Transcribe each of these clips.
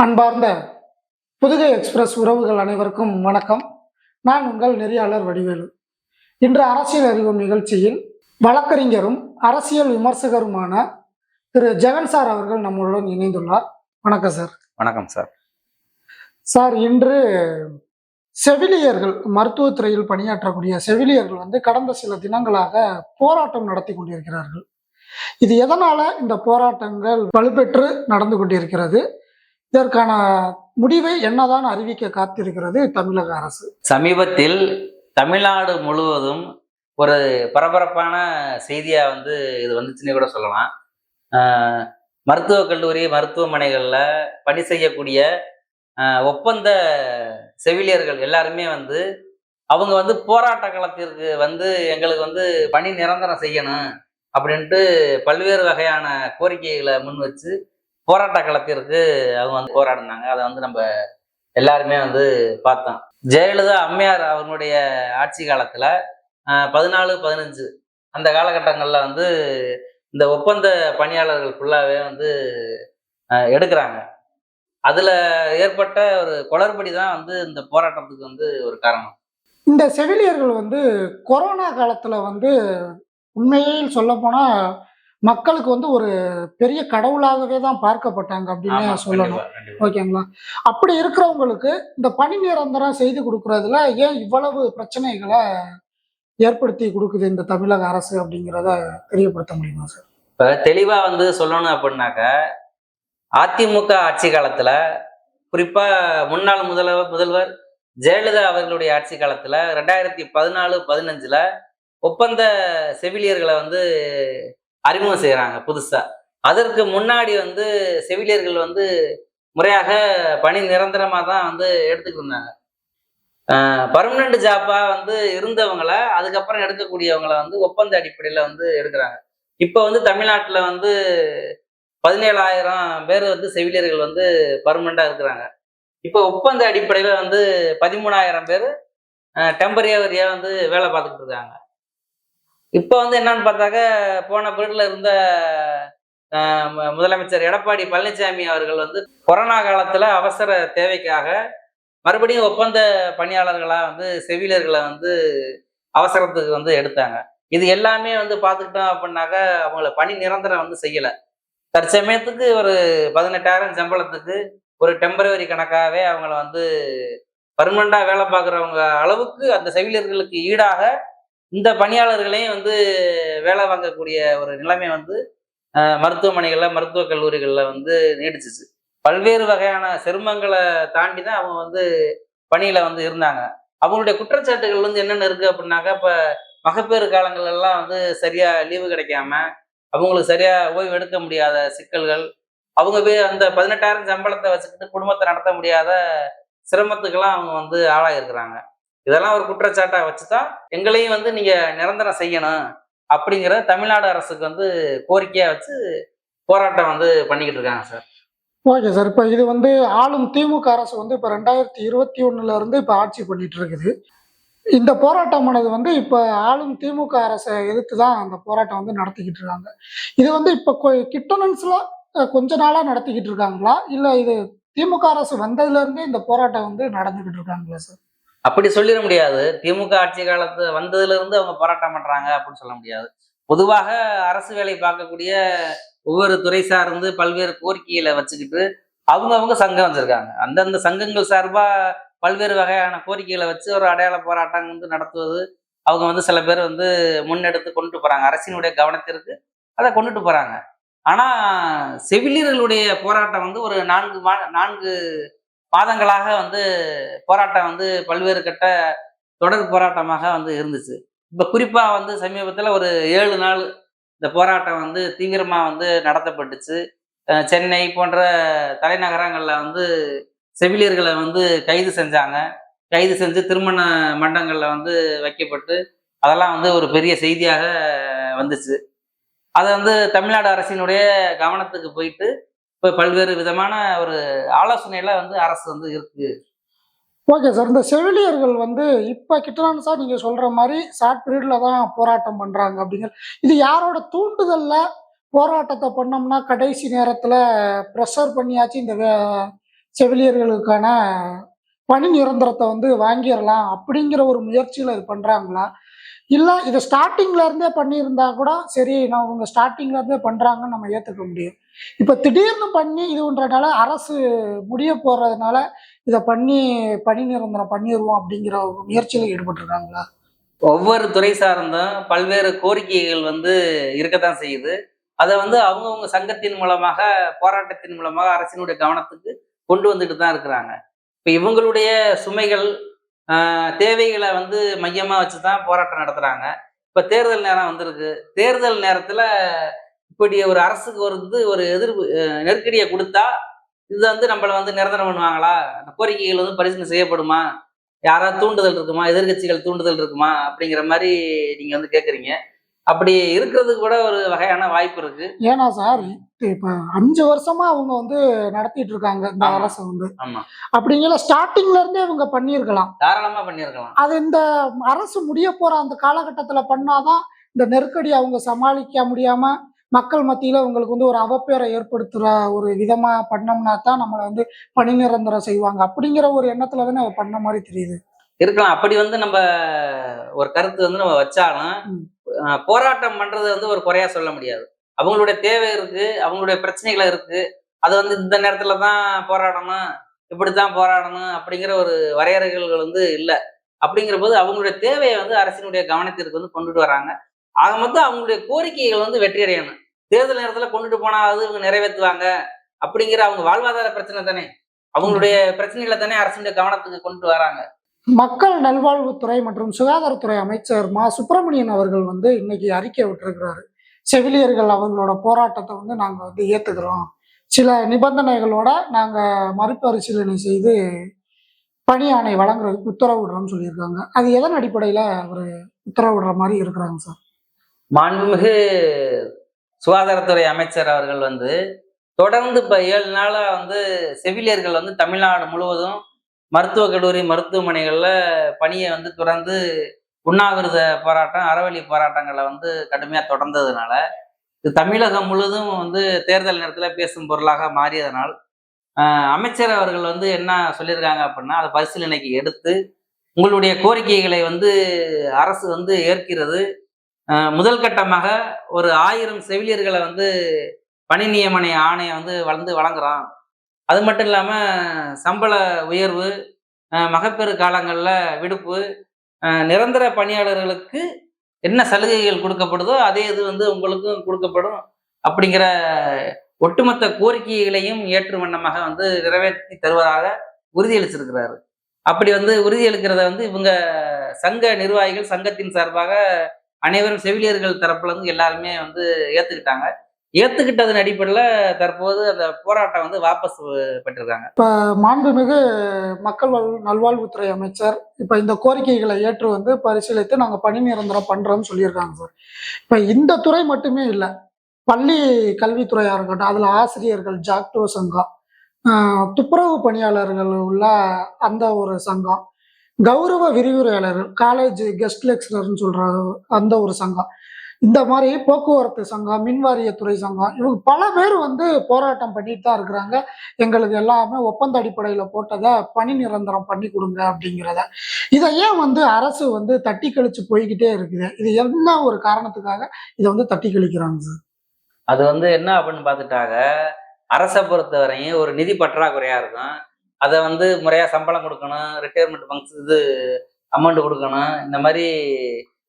அன்பார்ந்த புதுகை எக்ஸ்பிரஸ் உறவுகள் அனைவருக்கும் வணக்கம். நான் உங்கள் நெறியாளர் வடிவேலு. இன்று அரசியல் அறிவும் நிகழ்ச்சியில் வழக்கறிஞரும் அரசியல் விமர்சகருமான திரு. ஜெகன் சார் அவர்கள் நம்மளுடன் இணைந்துள்ளார். வணக்கம் சார். வணக்கம் சார். சார் இன்று செவிலியர்கள் மருத்துவத்துறையில் பணியாற்றக்கூடிய செவிலியர்கள் வந்து கடந்த சில தினங்களாக போராட்டம் நடத்தி கொண்டிருக்கிறார்கள். இது எதனால இந்த போராட்டங்கள் வலுப்பெற்று நடந்து கொண்டிருக்கிறது? இதற்கான முடிவை என்னதான் அறிவிக்க காத்திருக்கிறது தமிழக அரசு? சமீபத்தில் தமிழ்நாடு முழுவதும் ஒரு பரபரப்பான செய்தியா வந்து இது வந்துச்சுன்னு கூட சொல்லலாம். மருத்துவக் கல்லூரி மருத்துவமனைகளில் பணி செய்யக்கூடிய ஒப்பந்த செவிலியர்கள் எல்லாருமே வந்து அவங்க வந்து போராட்ட களத்திற்கு வந்து எங்களுக்கு வந்து பணி நிரந்தரம் செய்யணும் அப்படின்ட்டு பல்வேறு வகையான கோரிக்கைகளை முன் வச்சு போராட்ட களத்திற்கு அவங்க வந்து போராடினாங்க. அதை வந்து நம்ம எல்லாருமே வந்து பார்த்தோம். ஜெயலலிதா அம்மையார் அவர்களுடைய ஆட்சி காலத்துல பதினாலு பதினஞ்சு அந்த காலகட்டங்களில் வந்து இந்த ஒப்பந்த பணியாளர்கள் ஃபுல்லாகவே வந்து எடுக்கிறாங்க. அதில் ஏற்பட்ட ஒரு குளறுபடி தான் வந்து இந்த போராட்டத்துக்கு வந்து ஒரு காரணம். இந்த செவிலியர்கள் வந்து கொரோனா காலத்தில் வந்து உண்மையில் சொல்ல போனால் மக்களுக்கு வந்து ஒரு பெரிய கடவுளாகவே தான் பார்க்கப்பட்டாங்க அப்படின்னு சொல்லணும். ஓகேங்களா? அப்படி இருக்கிறவங்களுக்கு இந்த பணி நிரந்தரம் செய்து கொடுக்கறதுல ஏன் இவ்வளவு பிரச்சனைகளை ஏற்படுத்தி கொடுக்குது இந்த தமிழக அரசு அப்படிங்கிறத தெரியப்படுத்த முடியுமா சார்? இப்ப தெளிவா வந்து சொல்லணும் அப்படின்னாக்க அதிமுக ஆட்சி காலத்துல குறிப்பா முன்னாள் முதல்வர் முதல்வர் ஜெயலலிதா அவர்களுடைய ஆட்சி காலத்துல ரெண்டாயிரத்தி பதினாலு பதினஞ்சுல ஒப்பந்த செவிலியர்களை வந்து அறிமுகம் செய்கிறாங்க புதுசா. அதற்கு முன்னாடி வந்து செவிலியர்கள் வந்து முறையாக பணி நிரந்தரமாக தான் வந்து எடுத்துக்கிட்டு இருந்தாங்க. பர்மனண்ட் ஜாப்பாக வந்து இருந்தவங்கள அதுக்கப்புறம் எடுக்கக்கூடியவங்கள வந்து ஒப்பந்த அடிப்படையில் வந்து எடுக்கிறாங்க. இப்போ வந்து தமிழ்நாட்டில் வந்து பதினேழாயிரம் பேர் வந்து செவிலியர்கள் வந்து பர்மனண்டா இருக்கிறாங்க. இப்போ ஒப்பந்த அடிப்படையில் வந்து பதிமூணாயிரம் பேர் டெம்பரரியா வந்து வேலை பார்த்துக்கிட்டு இருக்காங்க. இப்போ வந்து என்னன்னு பார்த்தாக்க போன பீரியட்ல இருந்த முதலமைச்சர் எடப்பாடி பழனிசாமி அவர்கள் வந்து கொரோனா காலத்துல அவசர தேவைக்காக மறுபடியும் ஒப்பந்த பணியாளர்களாக வந்து செவிலியர்களை வந்து அவசரத்துக்கு வந்து எடுத்தாங்க. இது எல்லாமே வந்து பார்த்துக்கிட்டோம் அப்படின்னாக்க அவங்கள பணி நிரந்தரம் வந்து செய்யலை. தற்சமயத்துக்கு ஒரு பதினெட்டாயிரம் சம்பளத்துக்கு ஒரு டெம்பரவரி கணக்காகவே அவங்கள வந்து பர்மனண்டாக வேலை பார்க்குறவங்க அளவுக்கு அந்த செவிலியர்களுக்கு ஈடாக இந்த பணியாளர்களையும் வந்து வேலை வாங்கக்கூடிய ஒரு நிலைமை வந்து மருத்துவமனைகளில் மருத்துவக் கல்லூரிகளில் வந்து நீடிச்சிச்சு. பல்வேறு வகையான சிரமங்களை தாண்டி தான் அவங்க வந்து பணியில் வந்து இருந்தாங்க. அவங்களுடைய குற்றச்சாட்டுகள் வந்து என்னென்ன இருக்குது அப்படின்னாக்கா இப்போ மகப்பேறு காலங்களெல்லாம் வந்து சரியாக லீவு கிடைக்காம அவங்களுக்கு சரியாக ஓய்வு எடுக்க முடியாத சிக்கல்கள் அவங்க போய் அந்த பதினெட்டாயிரம் சம்பளத்தை வச்சுக்கிட்டு குடும்பத்தை நடத்த முடியாத சிரமத்துக்கெல்லாம் அவங்க வந்து ஆளாயிருக்கிறாங்க. இதெல்லாம் ஒரு குற்றச்சாட்டா வச்சுதான் எங்களையும் வந்து நீங்க நிரந்தரம் செய்யணும் அப்படிங்கிற தமிழ்நாடு அரசுக்கு வந்து கோரிக்கையா வச்சு போராட்டம் வந்து பண்ணிக்கிட்டு இருக்காங்க சார். ஓகே சார் இப்போ இது வந்து ஆளும் திமுக அரசு வந்து இப்போ ரெண்டாயிரத்தி இருபத்தி ஒண்ணுல இருந்து இப்போ ஆட்சி பண்ணிட்டு இருக்குது. இந்த போராட்டமானது வந்து இப்போ ஆளும் திமுக அரசை எதிர்த்து தான் அந்த போராட்டம் வந்து நடத்திக்கிட்டு இருக்காங்க. இது வந்து இப்போ கிட்டனன்ஸ்ல கொஞ்ச நாளாக நடத்திக்கிட்டு இருக்காங்களா? இல்லை இது திமுக அரசு வந்ததுல இருந்தே இந்த போராட்டம் வந்து நடந்துகிட்டு இருக்காங்களா சார் அப்படி சொல்லிட முடியாது. திமுக ஆட்சி காலத்து வந்ததுல இருந்து அவங்க போராட்டம் பண்றாங்க அப்படின்னு சொல்ல முடியாது. பொதுவாக அரசு வேலை பார்க்கக்கூடிய ஒவ்வொரு துறை சார்ந்து பல்வேறு கோரிக்கைகளை வச்சுக்கிட்டு அவங்கவங்க சங்கம் வச்சிருக்காங்க அந்தந்த சங்கங்கள் சார்பா பல்வேறு வகையான கோரிக்கைகளை வச்சு ஒரு அடையாள போராட்டம் வந்து நடத்துவது அவங்க வந்து சில பேர் வந்து முன்னெடுத்து கொண்டு போறாங்க. அரசினுடைய கவனத்திற்கு அதை கொண்டுட்டு போறாங்க. ஆனா செவிலியர்களுடைய போராட்டம் வந்து ஒரு நான்கு மா நான்கு மாதங்களாக வந்து போராட்டம் வந்து பல்வேறு கட்ட தொடர் போராட்டமாக வந்து இருந்துச்சு. இப்போ குறிப்பாக வந்து சமீபத்தில் ஒரு ஏழு நாள் இந்த போராட்டம் வந்து தீவிரமாக வந்து நடத்தப்பட்டுச்சு. சென்னை போன்ற தலைநகரங்களில் வந்து செவிலியர்களை வந்து கைது செஞ்சாங்க. கைது செஞ்சு திருமண மண்டங்களில் வந்து வைக்கப்பட்டு அதெல்லாம் வந்து ஒரு பெரிய செய்தியாக வந்துச்சு. அதை வந்து தமிழ்நாடு அரசினுடைய கவனத்துக்கு போயிட்டு இப்போ பல்வேறு விதமான ஒரு ஆலோசனையில வந்து அரசு வந்து இருக்கு. ஓகே சார் இந்த செவிலியர்கள் வந்து இப்போ கிட்டலான்னு சார் நீங்கள் சொல்கிற மாதிரி ஷார்ட் பீரியடில் தான் போராட்டம் பண்ணுறாங்க அப்படிங்கிற இது யாரோட தூண்டுதலில் போராட்டத்தை பண்ணோம்னா கடைசி நேரத்தில் ப்ரெஷர் பண்ணியாச்சு இந்த செவிலியர்களுக்கான பணி நிரந்தரத்தை வந்து வாங்கிடலாம் அப்படிங்கிற ஒரு முயற்சியில் இது பண்ணுறாங்களா இல்லை இதை ஸ்டார்டிங்ல இருந்தே பண்ணியிருந்தா கூட சரி நான் உங்கள் ஸ்டார்டிங்லேருந்தே பண்ணுறாங்கன்னு நம்ம ஏற்றுக்க முடியும். இப்போ திடீர்னு பண்ணி இது இதுன்றனால அரசு முடிய போறதுனால இதை பண்ணி பணி நிரந்தரம் பண்ணிடுவோம் அப்படிங்கிற ஒரு முயற்சியில் ஈடுபட்டிருக்காங்களா? ஒவ்வொரு துறை சார்ந்தும் பல்வேறு கோரிக்கைகள் வந்து இருக்கத்தான் செய்யுது. அதை வந்து அவங்கவுங்க சங்கத்தின் மூலமாக போராட்டத்தின் மூலமாக அரசினுடைய கவனத்துக்கு கொண்டு வந்துட்டு தான் இருக்கிறாங்க. இப்போ இவங்களுடைய சுமைகள் தேவைகளை வந்து மையமாக வச்சு தான் போராட்டம் நடத்துறாங்க. இப்போ தேர்தல் நேரம் வந்திருக்கு. தேர்தல் நேரத்தில் இப்படி ஒரு அரசுக்கு வந்து ஒரு எதிர்ப்பு நெருக்கடியை கொடுத்தா இது வந்து நம்மளை வந்து நிரந்தரம் பண்ணுவாங்களா? அந்த கோரிக்கைகள் வந்து பரிசீலனை செய்யப்படுமா? யாராவது தூண்டுதல் இருக்குமா? எதிர்க்கட்சிகள் தூண்டுதல் இருக்குமா? அப்படிங்கிற மாதிரி நீங்க வந்து கேக்குறீங்க. அப்படி இருக்கிறதுக்கு கூட ஒரு வகையான வாய்ப்பு இருக்கு. ஏன்னா சார் இப்போ அஞ்சு வருஷமா அவங்க வந்து நடத்திட்டு இருக்காங்க இந்த. அரசு வந்து. ஆமா. அப்படிங்கிற ஸ்டார்டிங்ல இருந்தே இவங்க பண்ணியிருக்கலாம். தாராளமா பண்ணியிருக்கலாம். அது இந்த அரசு முடிய போற அந்த காலகட்டத்துல பண்ணாதான் இந்த நெருக்கடி அவங்க சமாளிக்க முடியாம மக்கள் மத்தியில உங்களுக்கு வந்து ஒரு அவப்பேரை ஏற்படுத்துற ஒரு விதமா பண்ணோம்னா தான் நம்மளை வந்து பணி நிரந்தரம் செய்வாங்க. அப்படிங்கிற ஒரு எண்ணத்துல தானே அவ பண்ண மாதிரி தெரியுது. இருக்கலாம். அப்படி வந்து நம்ம ஒரு கருத்து வந்து நம்ம வச்சாலும் போராட்டம் பண்றது வந்து ஒரு குறையா சொல்ல முடியாது. அவங்களுடைய தேவை இருக்கு அவங்களுடைய பிரச்சனைகள் இருக்கு. அது வந்து இந்த நேரத்துல தான் போராடணும் இப்படித்தான் போராடணும் அப்படிங்கிற ஒரு வரையறைகள் வந்து இல்லை. அப்படிங்கிற போது அவங்களுடைய தேவையை வந்து அரசினுடைய கவனத்திற்கு வந்து கொண்டுட்டு வராங்க. ஆக மொத்தம் அவங்களுடைய கோரிக்கைகள் வந்து வெற்றி அடையணும் தேர்தல் நேரத்துல கொண்டுட்டு போனா அது இவங்க நிறைவேற்றுவாங்க அப்படிங்கிற அவங்க வாழ்வாதார பிரச்சனை தானே. அவங்களுடைய பிரச்சனைகளை தானே அரசினுடைய கவனத்துக்கு கொண்டு வராங்க. மக்கள் நல்வாழ்வுத்துறை மற்றும் சுகாதாரத்துறை அமைச்சர் மா. சுப்பிரமணியன் அவர்கள் வந்து இன்னைக்கு அறிக்கை விட்டிருக்கிறாரு. செவிலியர்கள் அவங்களோட போராட்டத்தை வந்து நாங்கள் வந்து ஏற்றுக்கிறோம் சில நிபந்தனைகளோட நாங்கள் மறுபரிசீலனை செய்து பணி ஆணை வழங்குறதுக்கு உத்தரவிடுறோம்னு சொல்லியிருக்காங்க. அது எதன் அடிப்படையில் அவர் உத்தரவிடுற மாதிரி இருக்கிறாங்க சார்? மாண்புமிகு சுகாதாரத்துறை அமைச்சர் அவர்கள் வந்து தொடர்ந்து இப்போ ஏழு நாளாக வந்து செவிலியர்கள் வந்து தமிழ்நாடு முழுவதும் மருத்துவக் கல்லூரி மருத்துவமனைகளில் பணியை வந்து தொடர்ந்து உண்ணாவிரத போராட்டம் அறவழி போராட்டங்களை வந்து கடுமையாக தொடர்ந்ததுனால இது தமிழகம் முழுவதும் வந்து தேர்தல் நேரத்தில் பேசும் பொருளாக மாறியதனால் அமைச்சர் அவர்கள் வந்து என்ன சொல்லியிருக்காங்க அப்படின்னா அதை பரிசீலனைக்கு எடுத்து உங்களுடைய கோரிக்கைகளை வந்து அரசு வந்து ஏற்கிறது. முதல் கட்டமாக ஒரு ஆயிரம் செவிலியர்களை வந்து பணி நியமன ஆணையை வந்து வளர்ந்து வழங்குறான். அது மட்டும் இல்லாமல் சம்பள உயர்வு மகப்பேறு காலங்களில் விடுப்பு நிரந்தர பணியாளர்களுக்கு என்ன சலுகைகள் கொடுக்கப்படுதோ அதே இது வந்து உங்களுக்கும் கொடுக்கப்படும் அப்படிங்கிற ஒட்டுமொத்த கோரிக்கைகளையும் ஏற்று வண்ணமாக வந்து நிறைவேற்றி தருவதாக உறுதியளிச்சிருக்கிறாரு. அப்படி வந்து உறுதியளிக்கிறத வந்து இவங்க சங்க நிர்வாகிகள் சங்கத்தின் சார்பாக அனைவரும் செவிலியர்கள் தரப்புல இருந்து எல்லாருமே வந்து ஏத்துக்கிட்டாங்க. ஏத்துக்கிட்டதன் அடிப்படையில் தற்போது அந்த போராட்டம் வந்து வாபஸ் பெற்றிருக்காங்க. இப்போ மாண்புமிகு மக்கள் வாழ் நல்வாழ்வுத்துறை அமைச்சர் இப்போ இந்த கோரிக்கைகளை ஏற்று வந்து பரிசீலித்து நாங்கள் பணி நிரந்தரம் பண்ணுறோம்னு சொல்லியிருக்காங்க சார். இப்போ இந்த துறை மட்டுமே இல்லை பள்ளி கல்வித்துறையாக இருக்கட்டும் அதில் ஆசிரியர்கள் ஜாக்டோ சங்கம் துப்புரவு பணியாளர்கள் உள்ள அந்த ஒரு சங்கம் கௌரவ விரிவுரையாளர் காலேஜ் கெஸ்ட் லெக்சரர்னு சொல்ற அந்த ஒரு சங்கம். இந்த மாதிரி போக்குவரத்து சங்கம் மின்வாரியத்துறை சங்கம் இவங்க பல பேர் வந்து போராட்டம் பண்ணிட்டு தான் இருக்கிறாங்க. எங்களுக்கு எல்லாமே ஒப்பந்த அடிப்படையில் போட்டதை பணி நிரந்தரம் பண்ணி கொடுங்க அப்படிங்கிறத. இதை ஏன் வந்து அரசு வந்து தட்டி கழிச்சு போய்கிட்டே இருக்குது? இது என்ன ஒரு காரணத்துக்காக இதை வந்து தட்டி கழிக்கிறாங்க? சார் அது வந்து என்ன அப்படின்னு பார்த்துட்டாங்க அரசை பொறுத்தவரையும் ஒரு நிதி பற்றாக்குறையா இருக்கும். அதை வந்து முறையா சம்பளம் கொடுக்கணும் ரிட்டையர்மெண்ட் ஃபங்க்ஸ் இது அமௌண்ட் கொடுக்கணும் இந்த மாதிரி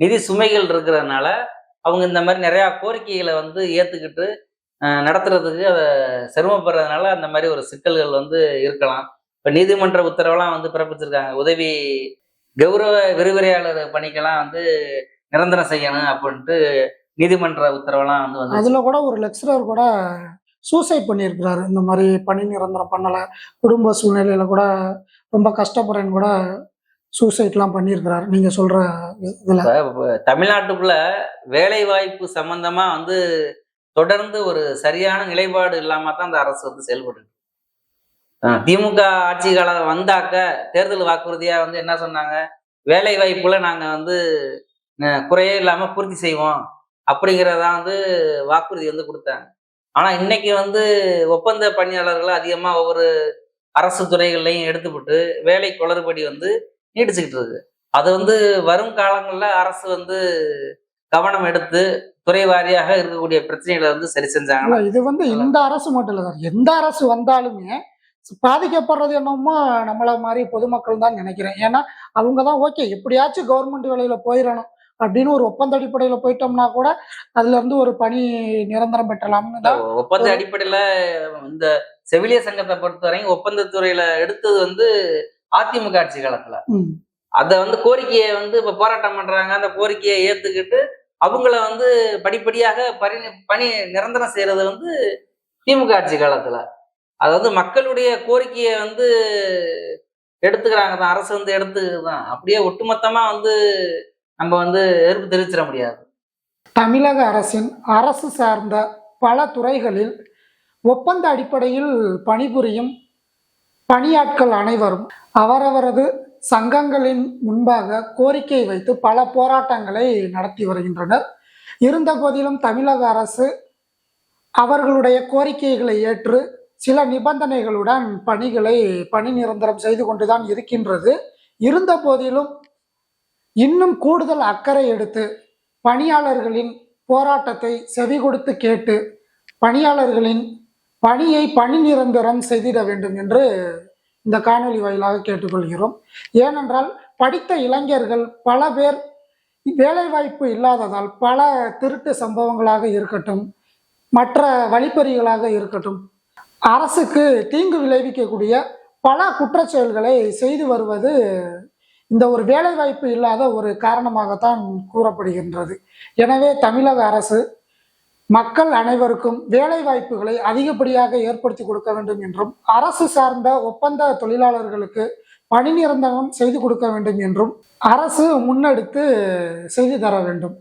நிதி சுமைகள் இருக்கிறதுனால அவங்க இந்த மாதிரி நிறையா கோரிக்கைகளை வந்து ஏற்றுக்கிட்டு நடத்துறதுக்கு அதை சிரமப்படுறதுனால அந்த மாதிரி ஒரு சிக்கல்கள் வந்து இருக்கலாம். இப்போ நீதிமன்ற உத்தரவெல்லாம் வந்து பிறப்பிச்சிருக்காங்க. உதவி கௌரவ விரிவுரையாளர் பணிக்கெல்லாம் வந்து நிரந்தரம் செய்யணும் அப்படின்ட்டு நீதிமன்ற உத்தரவெல்லாம் வந்து வந்து அதுல கூட ஒரு லெக்சரர் கூட சூசைட் பண்ணியிருக்கிறாரு. இந்த மாதிரி பணி நிரந்தரம் பண்ணலை. குடும்ப சூழ்நிலையில் கூட ரொம்ப கஷ்டப்படுறேன்னு கூட சூசைட்லாம் பண்ணியிருக்கிறாரு. நீங்கள் சொல்கிற இதில். தமிழ்நாட்டுக்குள்ள வேலை வாய்ப்பு சம்பந்தமா வந்து தொடர்ந்து ஒரு சரியான நிலைப்பாடு இல்லாமல் தான் அந்த அரசு வந்து செயல்பட்டு திமுக ஆட்சி காலம் வந்தாக்க தேர்தல் வாக்குறுதியாக வந்து என்ன சொன்னாங்க? வேலை வாய்ப்புல நாங்கள் வந்து குறையே இல்லாமல் பூர்த்தி செய்வோம் அப்படிங்கிறதான் வந்து வாக்குறுதி வந்து கொடுத்தாங்க. ஆனா இன்னைக்கு வந்து ஒப்பந்த பணியாளர்கள் அதிகமா ஒவ்வொரு அரசு துறைகள்லையும் எடுத்துவிட்டு வேலை குளறுபடி வந்து நீடிச்சுக்கிட்டு இருக்கு. அது வந்து வரும் காலங்களில் அரசு வந்து கவனம் எடுத்து துறை வாரியாக இருக்கக்கூடிய பிரச்சனைகளை வந்து சரி செஞ்சாங்கன்னா இது வந்து இந்த அரசு மட்டும் இல்லை சார். எந்த அரசு வந்தாலுமே பாதிக்கப்படுறது என்னமோ நம்மள மாதிரி பொதுமக்கள் தான் நினைக்கிறேன். ஏன்னா அவங்க தான் ஓகே எப்படியாச்சும் கவர்மெண்ட் வேலையில போயிடணும். அப்படின்னு ஒரு ஒப்பந்த அடிப்படையில போயிட்டோம்னா கூட அதுல இருந்து ஒரு பணி நிரந்தரம் பெற்றலாம்னு தான் ஒப்பந்த அடிப்படையில இந்த செவிலியர் சங்கத்தை பொறுத்தவரைக்கும் ஒப்பந்தத்துறையில எடுத்தது வந்து அதிமுக ஆட்சி காலத்துல. அத வந்து கோரிக்கையை வந்து இப்ப போராட்டம் பண்றாங்க. அந்த கோரிக்கையை ஏத்துக்கிட்டு அவங்கள வந்து படிப்படியாக பணி பணி நிரந்தரம் செய்யறது வந்து திமுக ஆட்சி காலத்துல. அதாவது மக்களுடைய கோரிக்கையை வந்து எடுத்துக்கிறாங்க தான். அரசு வந்து எடுத்துக்குதான் அப்படியே ஒட்டுமொத்தமா வந்து நம்ம வந்து எதிர்ப்பு தெரிவிச்சிட முடியாது. தமிழக அரசின் அரசு சார்ந்த பல துறைகளில் ஒப்பந்த அடிப்படையில் பணிபுரியும் பணியாட்கள் அனைவரும் அவரவரது சங்கங்களின் முன்பாக கோரிக்கை வைத்து பல போராட்டங்களை நடத்தி வருகின்றனர். இருந்த போதிலும் தமிழக அரசு அவர்களுடைய கோரிக்கைகளை ஏற்று சில நிபந்தனைகளுடன் பணிகளை பணி நிரந்தரம் செய்து கொண்டுதான் இருக்கின்றது. இருந்த போதிலும் இன்னும் கூடுதல் அக்கறை எடுத்து பணியாளர்களின் போராட்டத்தை செவி கொடுத்து கேட்டு பணியாளர்களின் பணியை பணி நிரந்தரம் செய்திட வேண்டும் என்று இந்த காணொலி வாயிலாக கேட்டுக்கொள்கிறோம். ஏனென்றால் படித்த இளைஞர்கள் பல பேர் வேலைவாய்ப்பு இல்லாததால் பல திருட்டு சம்பவங்களாக இருக்கட்டும் மற்ற வழிப்பறிகளாக இருக்கட்டும் அரசுக்கு தீங்கு விளைவிக்கக்கூடிய பல குற்றச்செயல்களை செய்து வருவது இந்த ஒரு வேலைவாய்ப்பு இல்லாத ஒரு காரணமாகத்தான் கூறப்படுகின்றது. எனவே தமிழக அரசு மக்கள் அனைவருக்கும் வேலை வாய்ப்புகளை அதிகப்படியாக ஏற்படுத்தி கொடுக்க வேண்டும் என்றும் அரசு சார்ந்த ஒப்பந்த தொழிலாளர்களுக்கு பணி நிரந்தரம் செய்து கொடுக்க வேண்டும் என்றும் அரசு முன்னெடுத்து செய்து தர வேண்டும்.